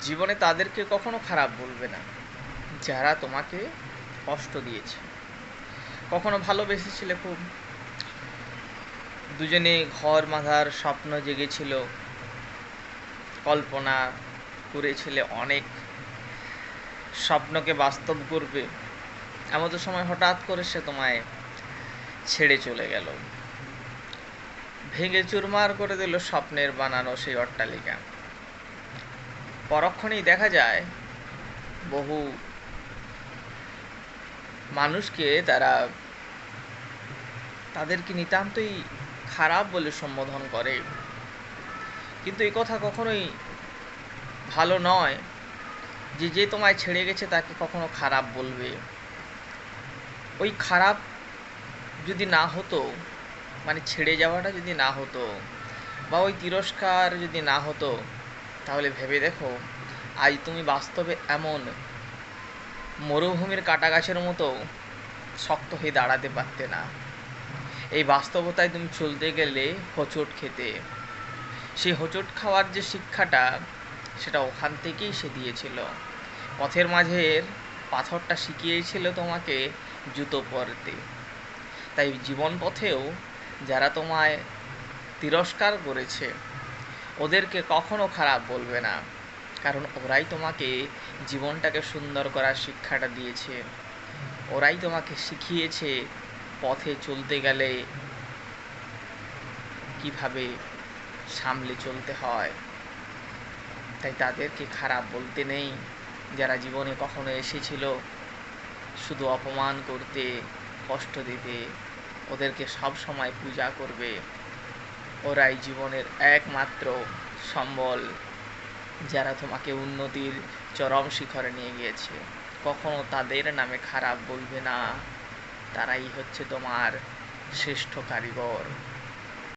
জীবনে তাদেরকে কখনো খারাপ বলবে না। যারা তোমাকে কষ্ট দিয়েছে। কখনো ভালোবেসেছিলে খুব? দুজনে ঘর বাঁধার স্বপ্ন জেগেছিল। কল্পনা করেছিলে অনেক। স্বপ্নকে বাস্তব করবে। এমন তো সময় হঠাৎ করে সে তোমায় ছেড়ে চলে গেল। ভেঙে চুরমার করে দিল স্বপ্নের বানানো সেই অট্টালিকা। পরক্ষণেই দেখা যায়, বহু মানুষকে তারা তাদেরকে নিতান্তই খারাপ বলে সম্বোধন করে। কিন্তু এই কথা কখনোই ভালো নয় যে যে তোমায় ছেড়ে গেছে তাকে কখনো খারাপ বলবে। ওই খারাপ যদি না হতো মানে ছেড়ে যাওয়াটা যদি না হতো, বা ওই তিরস্কার যদি না হতো তাহলে ভেবে দেখো, আজ তুমি বাস্তবে এমন মরুভূমির কাটা গাছের মতো শক্ত হয়ে দাঁড়াতে পারতে না। এই বাস্তবতায় তুমি চলতে গেলে হোঁচট খেতে। সেই হোঁচট খাওয়ার যে শিক্ষাটা, সেটা ওখান থেকেই সে দিয়েছিল। পথের মাঝের পাথরটা শিখিয়েছিল তোমাকে জুতো পরতে। তাই জীবন পথেও যারা তোমায় তিরস্কার করেছে ওদেরকে কখনো খারাপ বলবে না। কারণ ওরাই তোমাকে জীবনটাকে সুন্দর করার শিক্ষাটা দিয়েছে। ওরাই তোমাকে শিখিয়েছে পথে চলতে গেলে কীভাবে সামলে চলতে হয়। তাই তাদেরকে খারাপ বলতে নেই। যারা জীবনে কখনো এসেছিল, শুধু অপমান করতে, কষ্ট দিতে, ওদেরকে সব সময় পূজা করবে। ওরাই জীবনের একমাত্র সম্বল যারা তোমাকে উন্নতির চরম শিখরে নিয়ে গিয়েছে। কখনো তাদের নামে খারাপ বলবে না। তারাই হচ্ছে তোমার শ্রেষ্ঠ কারিগর।